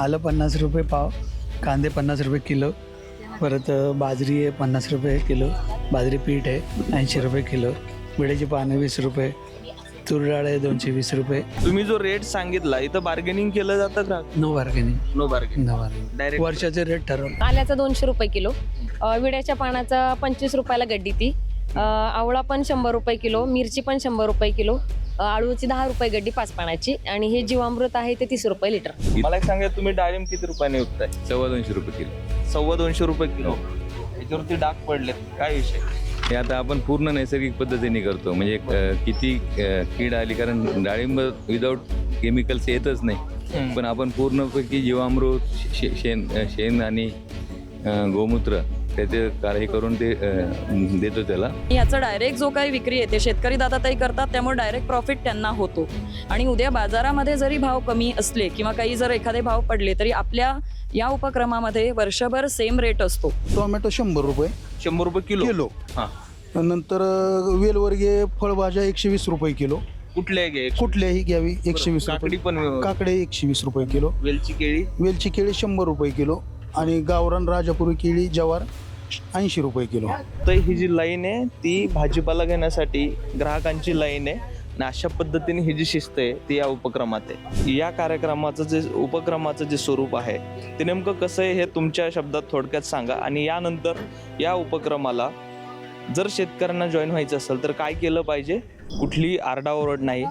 आलं पन्नास रुपये पाव कांदे पन्नास रुपये किलो परत बाजरी आहे पन्नास रुपये किलो बाजरी पीठ आहे ऐंशी रुपये किलो विड्याची पानं वीस रुपये तूर डाळ आहे दोनशे वीस रुपये. तुम्ही जो रेट सांगितला इथं बार्गेनिंग केलं जातं का? No bargaining no bargaining no bargaining direct वर्षाचे रेट ठरवले. आल्याचा दोनशे रुपये किलो अ, विड्याच्या पानाचा पंचवीस रुपयाला गड्डी ती. आवळा पण शंभर रुपये किलो मिरची पण शंभर रुपये किलो आळूची दहा रुपये गड्डी पाच पानाची आणि हे जीवामृत आहे ते तीस रुपये लिटर. मला एक सांगा तुम्ही डाळिंब किती रुपयाने विकताय? सव्वा दोनशे रुपये किलो. सव्वा दोनशे रुपये किलो. याच्यावरती डाग पडलेत काय विषय? हे आता आपण पूर्ण नैसर्गिक पद्धतीने करतो. म्हणजे किती कीड आली कारण डाळिंब विदाऊट केमिकल्स येतच नाही. पण आपण पूर्णपैकी जीवामृत शेण शेण आणि अ, त्याचे कार्य करून ते देतो त्याला. याचं डायरेक्ट जो काही विक्री येते शेतकरी दादा ताई करतात त्यामुळे डायरेक्ट प्रॉफिट त्यांना होतो. आणि उद्या बाजारामध्ये जरी भाव कमी असले किंवा काही जर एखादे भाव पडले तरी आपल्या या उपक्रमामध्ये वर्षभर सेम रेट असतो. टोमॅटो शंभर रुपये. शंभर रुपये किलो? किलो. हा. नंतर वेलवर्गीय फळभाज्या एकशे वीस रुपये किलो. कुठले घे कुठल्याही घ्यावी एकशे वीस काकडी रुपये पण काकडे एकशे वीस रुपये किलो. वेलची केळी? वेलची केळी शंभर रुपये किलो. आणि गावरान राजापुरी केळी जवार ऐंशी रुपये किलो. तर ही जी लाईन आहे ती भाजीपाला घेण्यासाठी ग्राहकांची लाईन आहे आणि अशा पद्धतीने ही जी शिस्त आहे ती या उपक्रमात आहे. या कार्यक्रमाचं जे उपक्रमाचं जे स्वरूप आहे ते नेमकं कसं आहे हे तुमच्या शब्दात थोडक्यात सांगा. आणि यानंतर या उपक्रमाला जर शेतकऱ्यांना जॉईन व्हायचं असेल तर काय केलं पाहिजे? कुठलीही आरडाओरड नाही.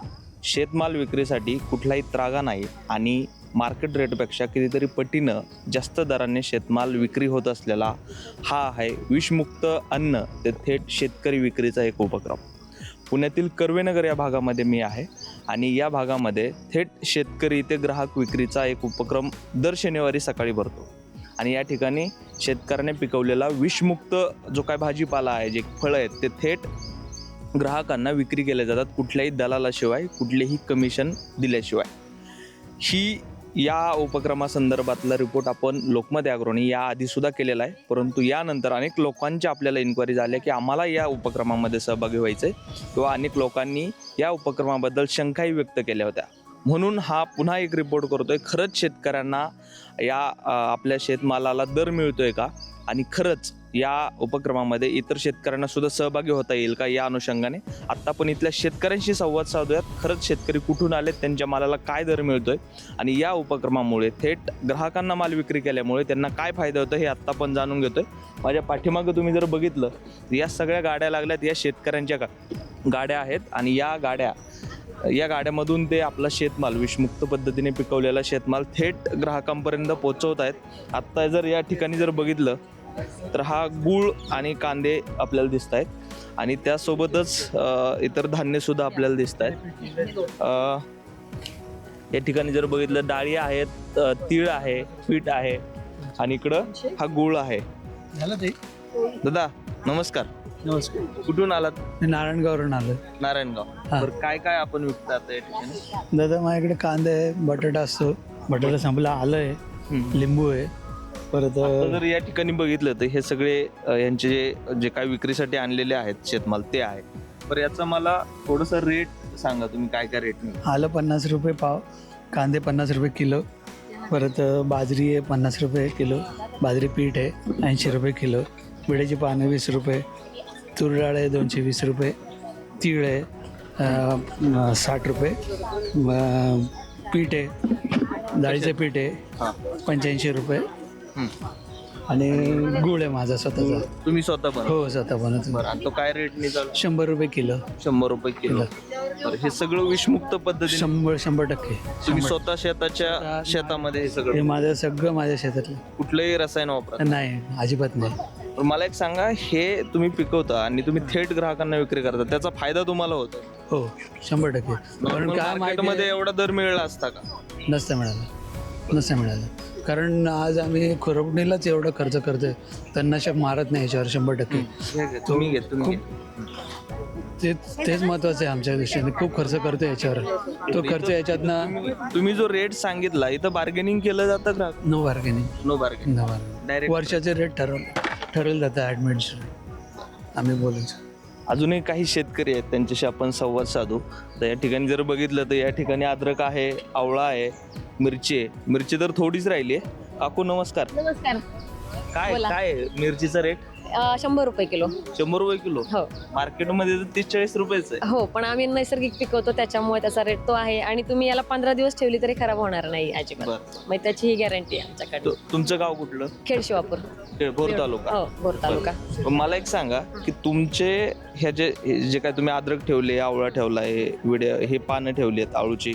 शेतमाल विक्रीसाठी कुठलाही त्रागा नाही. आणि मार्केट रेटपेक्षा कितीतरी पटीनं जास्त दराने शेतमाल विक्री होत असलेला हा आहे विषमुक्त अन्न ते थेट शेतकरी विक्रीचा एक उपक्रम. पुण्यातील कर्वेनगर या भागामध्ये मी आहे आणि या भागामध्ये थेट शेतकरी ते ग्राहक विक्रीचा एक उपक्रम दर शनिवारी सकाळी भरतो. आणि या ठिकाणी शेतकऱ्याने पिकवलेला विषमुक्त जो काय भाजीपाला आहे जे फळं आहेत ते थेट ग्राहकांना विक्री केले जातात कुठल्याही दलालाशिवाय कुठलेही कमिशन दिल्याशिवाय. ही या उपक्रमासंदर्भातला रिपोर्ट आपण लोकमत अग्रणी या आधीसुद्धा केलेला आहे. परंतु यानंतर अनेक लोकांच्या आपल्याला इन्क्वायरी झाल्या की आम्हाला या उपक्रमामध्ये सहभागी व्हायचं आहे किंवा अनेक लोकांनी या उपक्रमाबद्दल शंकाही व्यक्त केल्या होत्या. म्हणून हा पुन्हा एक रिपोर्ट करतोय. खरंच शेतकऱ्यांना या आपल्या शेतमालाला दर मिळतोय का? आणि खरंच या उपक्रमामध्ये इतर शेतकऱ्यांना सुद्धा सहभागी होता येईल का या अनुषंगाने? आत्ता पण इथल्या शेतकऱ्यांशी संवाद साधूयात. खरंच शेतकरी कुठून आलेत? त्यांच्या मालाला काय दर मिळतोय? आणि या उपक्रमामुळे थेट ग्राहकांना माल विक्री केल्यामुळे त्यांना काय फायदा होतो हे आत्ता पण जाणून घेतोय. माझ्या पाठीमागं तुम्ही जर बघितलं तर या सगळ्या गाड्या लागल्यात या शेतकऱ्यांच्या गा गाड्या आहेत आणि या गाड्या या गाड्यामधून ते आपला शेतमाल विषमुक्त पद्धतीने पिकवलेला शेतमाल थेट ग्राहकांपर्यंत पोहोचवत आहेत आत्ता जर या ठिकाणी जर बघितलं तर हा गूळ आणि कांदे आपल्याला दिसत आहेत आणि त्यासोबतच इतर धान्यसुद्धा आपल्याला दिसत आहेत या ठिकाणी जर बघितलं डाळी आहेत तीळ आहे पीठ आहे आणि इकडं हा गूळ आहे. दादा नमस्कार. नमस्कार. कुठून आलात? मी नारायणगाववरून आलो नारायणगाव. हा. बरं काय काय आपण विकता आता या ठिकाणी? दादा माझ्याकडे कांदा आहे बटाटा असतो. बटाटा संपला आलं आहे हम्म. लिंबू आहे. परत आता जर या ठिकाणी बघितलं तर हे सगळे अ, यांचे जे जे काही विक्रीसाठी आणलेले आहेत शेतमाल ते आहे बरं याचा मला थोडस रेट सांगा तुम्ही काय काय रेट आलं पन्नास रुपये पाव कांदे पन्नास रुपये किलो परत बाजरी आहे पन्नास रुपये किलो बाजरी पीठ आहे ऐंशी रुपये किलो विड्याची पानं वीस रुपये तूर डाळ आहे दोनशे वीस रुपये तीळ आहे अ, साठ रुपये पीठ आहे डाळीचं पीठ. आहे पंच्याऐंशी रुपये आणि गुळ आहे माझा स्वतःचा. तुम्ही स्वतः बनवा हो स्वतः बनवतो. बरं आणि तो काय रेटने चालू? शंभर रुपये किलो. शंभर रुपये किलो. बरं हे सगळं विषमुक्त पद्धतीने शंभर शंभर टक्के. तुम्ही स्वतः शेताच्या शेतामध्ये हे हे सगळं माझं सगळं माझ्या शेतातलं. कुठलंही रसायन वापरा नाही. अजिबात नाही. पण मला एक सांगा हे तुम्ही पिकवता आणि तुम्ही थेट ग्राहकांना विक्री करता त्याचा फायदा तुम्हाला होतो. हो शंभर टक्के. कारण माहिती मार्केटमध्ये? एवढा दर मिळाला असता का? नसतं मिळालं. नसतं मिळालं. कारण आज आम्ही खुरपणीलाच एवढं खर्च करतोय. तणनाशक मारत नाही याच्यावर शंभर टक्के. घ्या. तुम्ही. ते तेच महत्वाचं आहे आमच्या दृष्टीने. खूप खर्च करतो याच्यावर. तो खर्च याच्यातनं तुम्ही- तुम्ही जो रेट सांगितला इथं बार्गेनिंग केलं जातं का? No bargaining no bargaining no bargaining direct वर्षाचे रेट ठरवले ठरवलं जातं ॲडमिशन आम्ही बोलायचं. अजूनही काही शेतकरी आहेत त्यांच्याशी आपण संवाद साधू. तर या ठिकाणी जर बघितलं तर या ठिकाणी अद्रक आहे आवळा आहे मिरची आहे. मिरची तर थोडीच राहिली आहे. काकू नमस्कार. नमस्कार. काय बोला. काय आहे? मिरचीचा रेट शंभर रुपये किलो. शंभर रुपये किलो? हो. मार्केटमध्ये तर तीस चाळीस रुपयेच आहे. हो पण आम्ही नैसर्गिक पिकवतो त्याच्यामुळे त्याचा रेट तो आहे. आणि तुम्ही याला पंधरा दिवस ठेवली तरी खराब होणार नाही अजिबात. बरं. मग त्याची ही गॅरंटी आहे आमच्याकडे. तु- तुमचं गाव कुठलं? खेड शिवापूर भोर तालुका. हो बोर. तालुका. पण मला एक सांगा की तुमचे ह्या जे हे जे काय तुम्ही अद्रक ठेवले आवळा ठेवलाय विड्या हे पानं ठेवली आहेत आळूची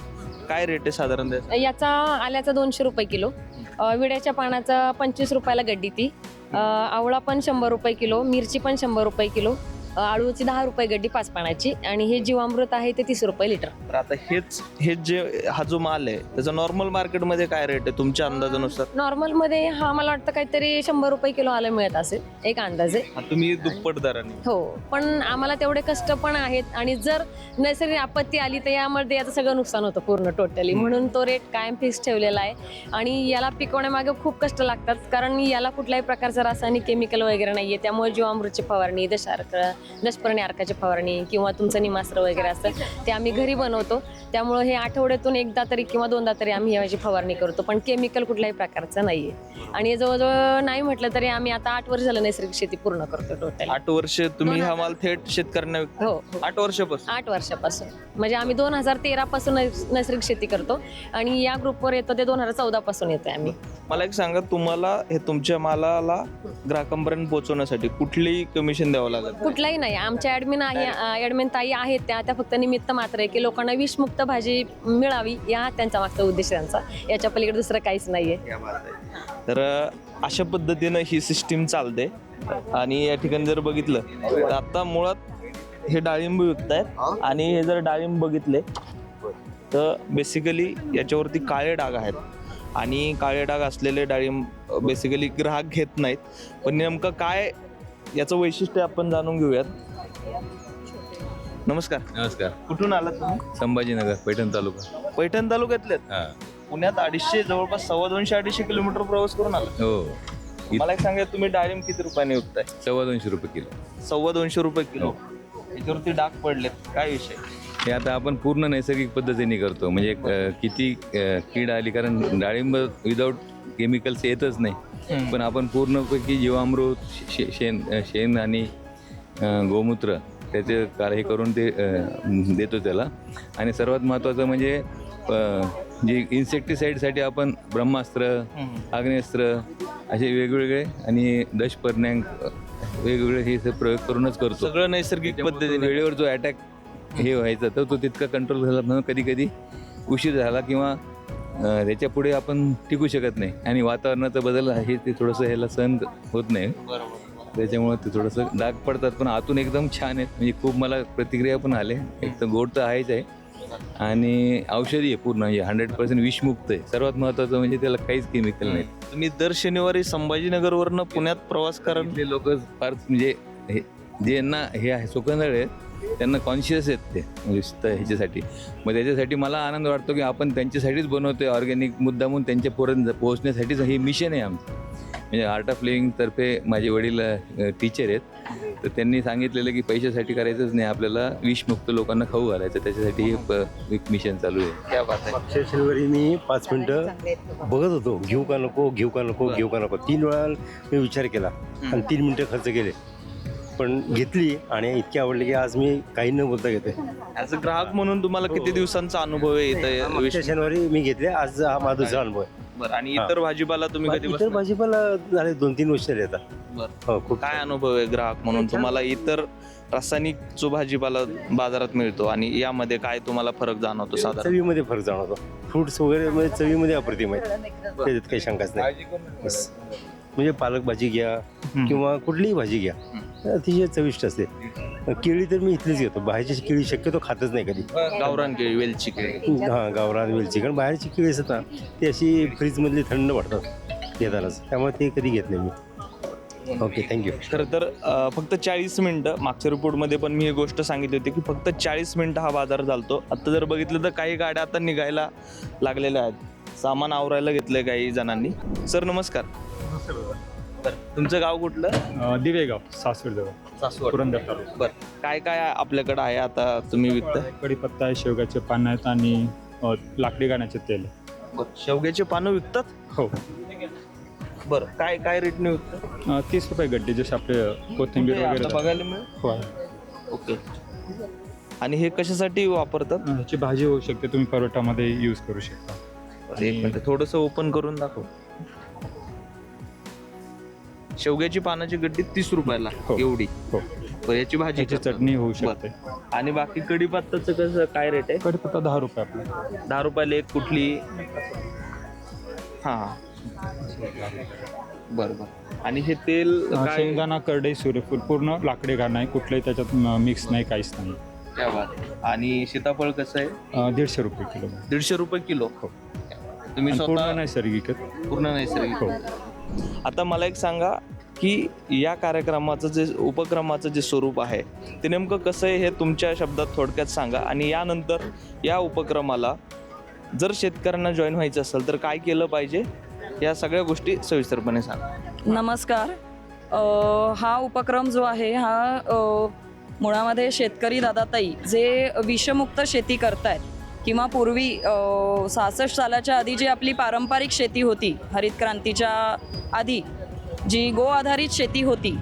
काय रेट आहे साधारण त्याचा? याचा आल्याचा दोनशे रुपये किलो. अ, विड्याच्या पानाचा पंचवीस रुपयाला गड्डी ती. आवळा पण शंभर रुपये किलो मिरची पण शंभर रुपये किलो. आळूची दहा रुपये गड्डी पाच पानाची आणि हे जीवामृत आहे ते तीस रुपये लिटर. तर आता हेच हे जे हा जो माल आहे त्याचा नॉर्मल मार्केटमध्ये काय रेट आहे तुमच्या अंदाजानुसार? नॉर्मलमध्ये हा मला वाटतं काहीतरी शंभर रुपये किलो आलं मिळत असेल एक अंदाजे. हा, तुम्ही दुप्पट दराने. हो पण आम्हाला तेवढे कष्ट पण आहेत आणि जर नैसर्गिक आपत्ती आली तर यामध्ये याचं सगळं नुकसान होतं पूर्ण टोटली म्हणून तो रेट कायम फिक्स ठेवलेला आहे आणि याला पिकवण्यामागे खूप कष्ट लागतात कारण याला कुठल्याही प्रकारचं रासायनिक केमिकल वगैरे नाहीये त्यामुळे जीवामृतची फवारणी दशार्क दशपर्णी अर्काची फवारणी किंवा तुमचं निमास्त्र वगैरे असतं ते आम्ही घरी बनवतो. त्यामुळं हे आठवड्यातून एकदा तरी किंवा दोनदा तरी आम्ही याची फवारणी करतो पण केमिकल कुठल्याही प्रकारचं नाहीये. आणि जवळजवळ नाही म्हटलं तरी आम्ही आता आठ वर्ष झालं नैसर्गिक शेती पूर्ण करतो टोटल आठ वर्ष तुम्ही हा. माल थेट शेतकऱ्यांना हो हो. आठ वर्षापासून? आठ वर्षापासून. म्हणजे आम्ही दोन हजार तेरा पासून नैस- नैसर्गिक शेती करतो आणि या ग्रुपवर येतो ते दोन हजार चौदा पासून येतोय आम्ही. मला एक सांगा तुम्हाला हे तुमच्या मालाला ग्राहकांपर्यंत पोहोचवण्यासाठी कुठलीही कमिशन द्यावं लागत कुठलाही नाही आमच्या ऍडमिन आहे ऍडमिन ताई आहेत त्या त्या फक्त निमित्त मात्र आहे की लोकांना विषमुक्त भाजी मिळावी या त्यांचा मागचा उद्देश त्यांचा याच्या पलीकडे दुसरं काहीच नाहीये. तर अ, अशा पद्धतीनं ही सिस्टीम चालते. आणि या ठिकाणी जर बघितलं तर आता मुळात हे डाळिंब विकतायत आणि हे जर डाळिंब बघितले तर बेसिकली याच्यावरती काळे डाग आहेत. आणि काळे डाग असलेले डाळिंब बेसिकली ग्राहक घेत नाहीत. पण नेमकं काय याचं वैशिष्ट्य आपण जाणून घेऊयात. नमस्कार. नमस्कार. कुठून आलात तुम्ही? संभाजीनगर पैठण तालुका. पैठण तालुक्यातले हा. पुण्यात अडीचशे जवळपास सव्वा दोनशे अडीचशे किलोमीटर प्रवास करून आला हो. मला एक सांगा तुम्ही डाळिंब किती रुपयाने विकताय? सव्वा दोनशे रुपये किलो. सव्वा दोनशे रुपये किलो. याच्यावरती डाग पडलेत. काय विषय? हे आता आपण पूर्ण नैसर्गिक पद्धतीने करतो. म्हणजे अ, किती अ, कीड आली कारण डाळिंब विदाऊट केमिकल्स येतच नाही. पण आपण पूर्णपैकी जीवामृत शे- शेण शेण आणि गोमूत्र त्याचे कार हे करून ते देतो त्याला. आणि सर्वात महत्त्वाचं म्हणजे जे इन्सेक्टिसाईडसाठी आपण ब्रह्मास्त्र आग्नेस्त्र असे वेगवेगळे आणि दशपर्ण्यांक वेगवेगळे हे सगळे प्रयोग करूनच करतो. सगळं नैसर्गिक पद्धतीने. वेळेवर जो अटॅक हे व्हायचा तर तो तितका कंट्रोल झाला म्हणून कधी कधी उशीर झाला किंवा त्याच्या पुढे आपण टिकू शकत नाही. आणि वातावरणाचा बदल आहे ते थोडंसं ह्याला सहन होत नाही. त्याच्यामुळे ते थोडंसं डाग पडतात. पण आतून एकदम छान आहेत. म्हणजे खूप मला प्रतिक्रिया पण आले एक तर गोड तर आहेच आहे. आणि औषधी आहे पूर्ण. म्हणजे हंड्रेड पर्सेंट विषमुक्त आहे. सर्वात महत्त्वाचं म्हणजे त्याला काहीच केमिकल नाही तुम्ही दर शनिवारी संभाजीनगरवरनं पुण्यात प्रवास करा इथले लोक फार म्हणजे हे जे यांना हे आहे सुकंदळ आहेत त्यांना कॉन्शियस आहेत ते म्हणजे ह्याच्यासाठी. मग त्याच्यासाठी मला आनंद वाटतो की आपण त्यांच्यासाठीच बनवतोय ऑर्गॅनिक मुद्दामून त्यांच्यापर्यंत पोहोचण्यासाठीच हे मिशन आहे आमचं. म्हणजे आर्ट ऑफ लिव्हिंग तर्फे माझे वडील टीचर आहेत. तर त्यांनी सांगितलेलं की पैशासाठी करायचंच नाही आपल्याला विषमुक्त लोकांना खाऊ घालायचं त्याच्यासाठी हे एक मिशन चालू आहे. क्या बात आहे. मागच्या शनिवारी मी पाच मिनटं बघत होतो. घेऊ का नको घेऊ का नको घेऊ का नको. तीन वेळा मी विचार केला. आणि तीन मिनटं खर्च केले. पण घेतली आणि इतकी आवडली की आज मी काही न बोलता घेते ॲज अ ग्राहक म्हणून तुम्हाला किती दिवसांचा अनुभव आहे इथं मागच्या शनिवारी मी घेतले आज हा माझा दुसरा अनुभव आहे. बरं आणि इतर भाजीपाला तुम्ही कधी इतर? भाजीपाला झाले दोन तीन वर्ष येतात बरं. हो खूप काय अनुभव आहे ग्राहक म्हणून? तुम्हाला इतर रासायनिक जो भाजीपाला बाजारात मिळतो आणि यामध्ये काय तुम्हाला फरक जाणवतो साधारण? चवीमध्ये फरक जाणवतो. फ्रुट्स वगैरे मध्ये चवीमध्ये अप्रतिम आहे. त्याच्यात काही शंकाच नाही. बस. म्हणजे पालक भाजी घ्या किंवा कुठलीही भाजी घ्या. अतिशय चविष्ट असते. केळी तर मी इथलीच घेतो. बाहेरची केळी शक्यतो खातच नाही कधी. गावरान केळी वेलची केळी. हां गावरान वेलची. कारण बाहेरची केळी असतात ना ती अशी फ्रीजमधली थंड वाटतात घेतानाच त्यामुळे ते कधी घेत नाही मी. ओके थँक्यू खरं तर फक्त चाळीस मिनिटं. मागच्या रिपोर्टमध्ये पण मी ही गोष्ट सांगितली होती की फक्त चाळीस मिनिटं हा बाजार चालतो. आता जर बघितलं तर काही गाड्या आता निघायला लागलेल्या आहेत. सामान आवरायला घेतलंय काही जणांनी. सर नमस्कार. बरं, तुमचं गाव कुठलं? अ, दिवेगाव सासवड जवळ सासवड. पुरंदर तालुका बरं. काय काय आपल्याकडे आहे आता तुम्ही विकताय? कढीपत्ता आहे शेवग्याचे पान आहेत आणि अ, लाकडी गाण्याचे तेल आहे. शेवग्याची पानं विकतात? हो. बरं. काय काय रेटने विकतात? अं, तीस रुपये गड्डे जसे आपले कोथिंबीर कुठे वगैरे बघायला मिळेल? हो. आहे. ओके. आणि हे कशासाठी वापरतात? अं, ह्याची भाजी होऊ शकते तुम्ही परोठामध्ये यूज करू शकता. एक मिनिट थोडस ओपन करून दाखव. शेवग्याची पानाची गड्डी तीस रुपयाला हो. एवढी. हो. बरं, याची भाजी करतात. चटणी होऊ बरं. शकते आणि बाकी कढीपत्ताचं कसं काय रेट आहे? कढीपत्ता दहा रुपये आपला. दहा रुपयाला एक कुठली? हा बरं बरं. आणि हे तेल काय? शेंगदाणा करडई सूर्यफूल पूर्ण लाकडी घाण नाही कुठलंही त्याच्यात मिक्स नाही काहीच नाही. क्या बात आहे. आणि सीताफळ कसं आहे? अं, दीडशे रुपये किलो. दीडशे रुपये किलो. हो. तुम्ही आणि पूर्ण स्वतः नैसर्गिक आहेत. पूर्ण नैसर्गिक. हो. आता मला एक सांगा की या कार्यक्रमाचं जे उपक्रमाचं जे स्वरूप आहे ते नेमकं कसं आहे हे तुमच्या शब्दात थोडक्यात सांगा. आणि यानंतर या उपक्रमाला जर शेतकऱ्यांना जॉईन व्हायचं असेल तर काय केलं पाहिजे? या सगळ्या गोष्टी सविस्तरपणे सांगा. नमस्कार. हा उपक्रम जो आहे हा मुळामध्ये शेतकरी दादाताई जे विषमुक्त शेती करतायत किंवा पूर्वी सहासष्ट सालाच्या आधी जी आपली पारंपरिक शेती होती हरित क्रांतीच्या आधी जी गो आधारित शेती होती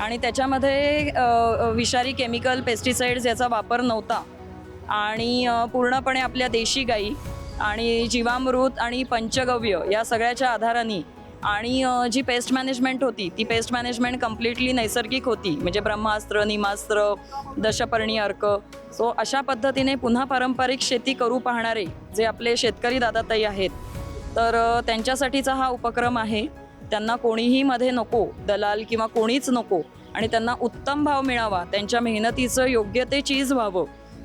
आणि त्याच्यामध्ये विषारी केमिकल पेस्टिसाइड्स याचा वापर नव्हता आणि पूर्णपणे आपल्या देशी गाई आणि जीवामृत आणि पंचगव्य या सगळ्याच्या आधाराने आणि जी पेस्ट मॅनेजमेंट होती ती पेस्ट मॅनेजमेंट कम्प्लिटली नैसर्गिक होती. म्हणजे ब्रह्मास्त्र निमास्त्र दशपर्णी अर्क. सो अशा पद्धतीने पुन्हा पारंपरिक शेती करू पाहणारे जे आपले शेतकरी दादाताई आहेत तर त्यांच्यासाठीचा हा उपक्रम आहे. त्यांना कोणीही मध्ये नको दलाल किंवा कोणीच नको आणि त्यांना उत्तम भाव मिळावा त्यांच्या मेहनतीचं योग्य ते चीज व्हावं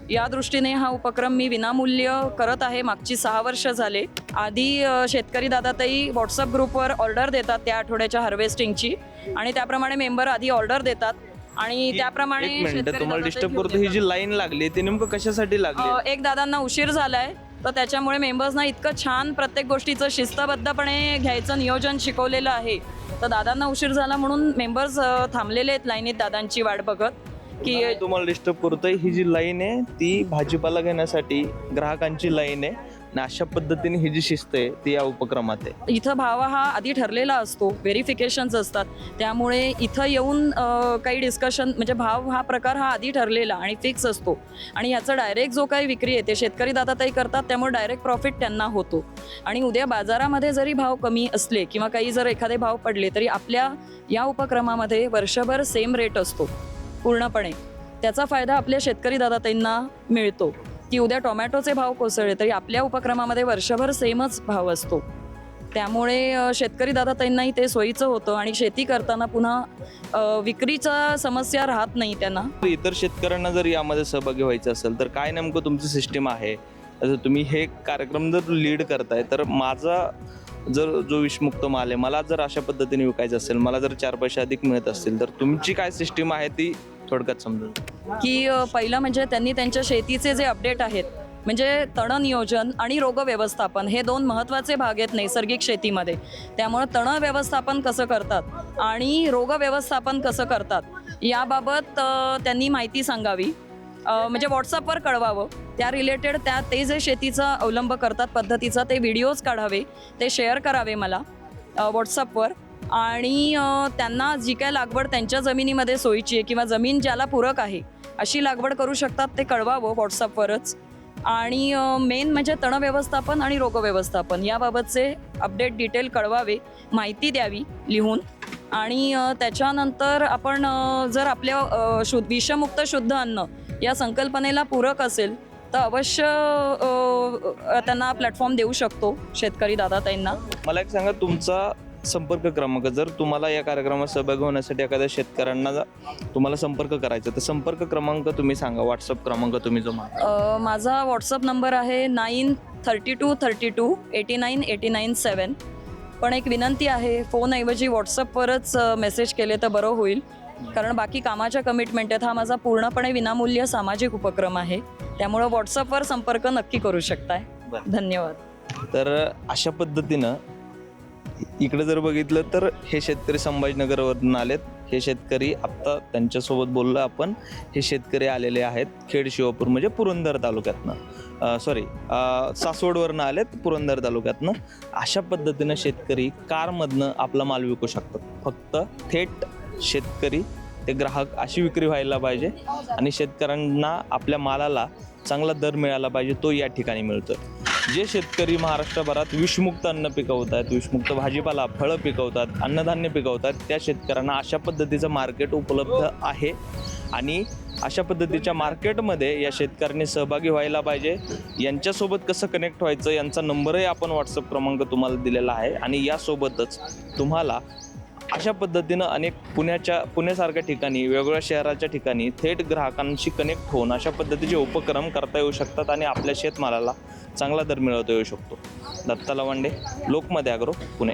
या दृष्टीने हा उपक्रम मी विनामूल्य करत आहे. मागची सहा वर्ष झाले. आधी शेतकरी दादाताई व्हॉट्सअप ग्रुपवर ऑर्डर देतात त्या आठवड्याच्या हार्वेस्टिंगची आणि त्याप्रमाणे मेंबर आधी ऑर्डर देतात आणि त्याप्रमाणे तुम्हाला डिस्टर्ब करतो ही. जी लाईन लागली ती नेमकं कशासाठी लागली एक दादांना उशीर झालाय तर त्याच्यामुळे मेंबर्सना इतकं छान प्रत्येक गोष्टीचं शिस्तबद्धपणे घ्यायचं नियोजन शिकवलेलं आहे. तर दादांना उशीर झाला म्हणून मेंबर्स थांबलेले आहेत लाईनीत दादांची वाट बघत. की तुम्हाला डिस्टर्ब करतोय. ही जी लाईन आहे ती भाजीपाला घेण्यासाठी ग्राहकांची लाईन आहे. आणि अशा पद्धतीने ही जी शिस्त आहे ती या उपक्रमात आहे. इथं भाव हा आधी ठरलेला असतो. व्हेरिफिकेशन्स असतात. त्यामुळे इथं येऊन अ, काही डिस्कशन म्हणजे भाव हा प्रकार हा आधी ठरलेला आणि फिक्स असतो. आणि ह्याचा डायरेक्ट जो काही विक्री आहे ते शेतकरी दादाताई करतात. त्यामुळे डायरेक्ट प्रॉफिट त्यांना होतो. आणि उद्या बाजारामध्ये जरी भाव कमी असले किंवा काही जर एखादे भाव पडले तरी आपल्या या उपक्रमामध्ये वर्षभर सेम रेट असतो. पूर्णपणे. त्याचा फायदा आपल्या शेतकरी दादाताईंना मिळतो. की उद्या टोमॅटोचे भाव कोसळले तरी आपल्या उपक्रमामध्ये वर्षभर सेमच भाव असतो. त्यामुळे शेतकरी दादाताईंनाही ते सोयीचं होतं आणि शेती करताना पुन्हा विक्रीचा समस्या राहत नाही त्यांना. इतर शेतकऱ्यांना जर यामध्ये सहभागी व्हायचं असेल तर काय नेमकं तुमची सिस्टीम आहे? तुम्ही हे कार्यक्रम जर लीड करताय तर माझा जर जो विषमुक्त माल आहे मला जर अशा पद्धतीने विकायचं असेल मला जर चार पैसे अधिक मिळत असतील तर तुमची काय सिस्टीम आहे ती थोडक्यात समजून की पहिलं म्हणजे त्यांनी त्यांच्या शेतीचे जे अपडेट आहेत म्हणजे तण नियोजन आणि रोग व्यवस्थापन हे दोन महत्त्वाचे भाग आहेत नैसर्गिक शेतीमध्ये. त्यामुळं तण व्यवस्थापन कसं करतात आणि रोग व्यवस्थापन कसं करतात याबाबत त्यांनी माहिती सांगावी. म्हणजे व्हॉट्सअपवर कळवावं. त्या रिलेटेड त्या ते जे शेतीचा अवलंब करतात पद्धतीचा ते व्हिडिओज काढावे ते शेअर करावे मला व्हॉट्सअपवर आणि त्यांना जी काय लागवड त्यांच्या जमिनीमध्ये सोयीची आहे किंवा जमीन ज्याला पूरक आहे अशी लागवड करू शकतात ते कळवावं व्हॉट्सअपवरच आणि मेन म्हणजे तण व्यवस्थापन आणि रोग व्यवस्थापन याबाबतचे अपडेट डिटेल कळवावे माहिती द्यावी लिहून. आणि त्याच्यानंतर आपण जर आपल्या शुद्ध विषमुक्त शुद्ध अन्न या संकल्पनेला पूरक असेल तर अवश्य अ, त्यांना प्लॅटफॉर्म देऊ शकतो शेतकरी दादाताईंना. मला एक सांगा तुमचा संपर्क क्रमांक जर तुम्हाला या कार्यक्रमात सहभागी होण्यासाठी एखाद्या शेतकऱ्यांना तुम्हाला संपर्क करायचा तर संपर्क क्रमांक तुम्ही सांगा व्हॉट्सअप क्रमांक तुम्ही जो मागा अ, माझा व्हॉट्सअप नंबर आहे nine thirty two thirty two eighty nine eighty nine seven. पण एक विनंती आहे फोनऐवजी व्हॉट्सअपवरच मेसेज केले तर बरं होईल. कारण बाकी कामाच्या कमिटमेंट आहेत हा माझा पूर्णपणे विनामूल्य सामाजिक उपक्रम आहे. त्यामुळं व्हॉट्सअपवर संपर्क नक्की करू शकताय. धन्यवाद. तर अशा पद्धतीनं इकडे जर बघितलं तर हे शेतकरी संभाजीनगरवरून आलेत. हे शेतकरी आत्ता त्यांच्यासोबत बोललो आपण. हे शेतकरी आलेले आहेत खेड शिवापूर म्हणजे पुरंदर तालुक्यातनं. सॉरी सासवडवरनं आलेत पुरंदर तालुक्यातनं. अशा पद्धतीनं शेतकरी कारमधनं आपला माल विकू शकतात. फक्त थेट शेतकरी ते ग्राहक अशी विक्री व्हायला पाहिजे आणि शेतकऱ्यांना आपल्या मालाला चांगला दर मिळाला पाहिजे तो या ठिकाणी मिळतो. जे शेतकरी महाराष्ट्रभरात विषमुक्त अन्न पिकवतात विषमुक्त भाजीपाला फळं पिकवतात अन्नधान्य पिकवतात त्या शेतकऱ्यांना अशा पद्धतीचं मार्केट उपलब्ध आहे. आणि अशा पद्धतीच्या मार्केटमध्ये या शेतकऱ्यांनी सहभागी व्हायला पाहिजे. यांच्यासोबत कसं कनेक्ट व्हायचं यांचा नंबरही आपण व्हॉट्सअप क्रमांक तुम्हाला दिलेला आहे. आणि यासोबतच तुम्हाला अशा पद्धतीनं अनेक पुण्याच्या पुण्यासारख्या ठिकाणी वेगवेगळ्या शहराच्या ठिकाणी थेट ग्राहकांशी कनेक्ट होऊन अशा पद्धतीचे उपक्रम करता येऊ शकतात आणि आपल्या शेतमालाला चांगला दर मिळवता येऊ शकतो. दत्ता लवांडे लोकमध्ये ॲग्रो पुणे.